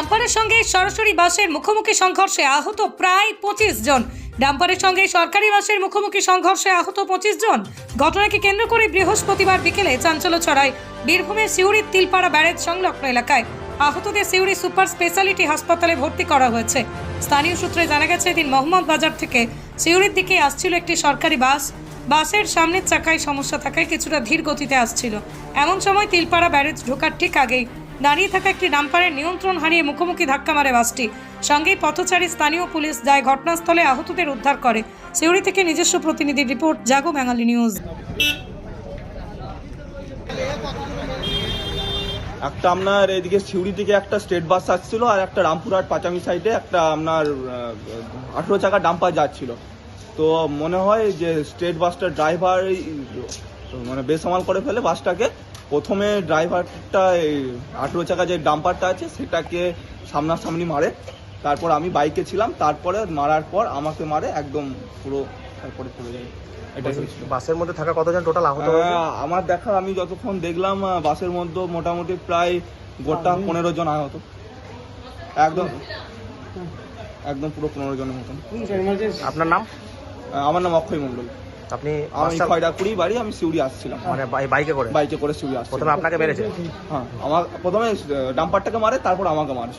ডাম্পারের সঙ্গে সরাসরি বাসের মুখোমুখি সংঘর্ষে আহত প্রায় পঁচিশ জন। ডাম্পারের সঙ্গে সরকারি বাসের মুখোমুখি সংঘর্ষে আহত পঁচিশ জন। ঘটনাকে কেন্দ্র করে বৃহস্পতিবার বিকেলে চাঞ্চল্য ছড়ায় বীরভূমের সিউড়ির তিলপাড়া ব্যারেজ সংলগ্ন এলাকায়। আহতদের সিউড়ি সুপার স্পেশালিটি হাসপাতালে ভর্তি করা হয়েছে। স্থানীয় সূত্রে জানা গেছে, এদিন মোহাম্মদ বাজার থেকে সিউড়ির দিকে আসছিল একটি সরকারি বাস। বাসের সামনের চাকায় সমস্যা থাকায় কিছুটা ধীর গতিতে আসছিল। এমন সময় তিলপাড়া ব্যারেজ ঢোকার ঠিক আগেই দাঁড়িয়ে থাকা একটি ডাম্পারের নিয়ন্ত্রণ হারিয়ে মুখোমুখি ধাক্কা মারে বাসটি। সঙ্গেই পথচারী স্থানীয় পুলিশ যায় ঘটনাস্থলে আহতদের উদ্ধার করে। সিউড়ি থেকে নিজস্ব প্রতিনিধি রিপোর্ট, জাগো বাঙালি নিউজ। একটা আপনার এদিকে সিউড়ি থেকে একটা স্টেট বাস আসছিল আর একটা রামপুরহাট পাচামি সাইডে একটা আপনার আঠেরো চাকা ডাম্পার যাচ্ছিল। তো মনে হয় যে স্টেট বাসটার ড্রাইভার মানে বেসামাল করে ফেলে বাসটাকে প্রথমে ড্রাইভারটা এই আঠেরো চাকা যে ডাম্পারটা আছে সেটাকে সামনাসামনি মারে। তারপর আমি বাইকে ছিলাম তারপরে মারার পর আমাকে মারে একদম পুরো তারপরে পড়ে যায়। বাসের মধ্যে থাকা কতজন টোটাল আহত আমার দেখা আমি যতক্ষণ দেখলাম বাসের মধ্যে মোটামুটি প্রায় গোটা পনেরো জন আহত। একদম। একদম পুরো পনেরো জনের মতন। আপনার নাম? আমার নাম অক্ষয় মন্ডল আপনি আমি খয়রাকুড়ি বাড়ি আমি সিউড়ি আসছিলাম। মানে বাইকে করে? বাইকে করে সিউড়ি আসছিলাম। প্রথমে আপনাকে মেরেছে? হ্যাঁ আমার প্রথমে ডাম্পারটাকে মারে তারপর আমাকে মারে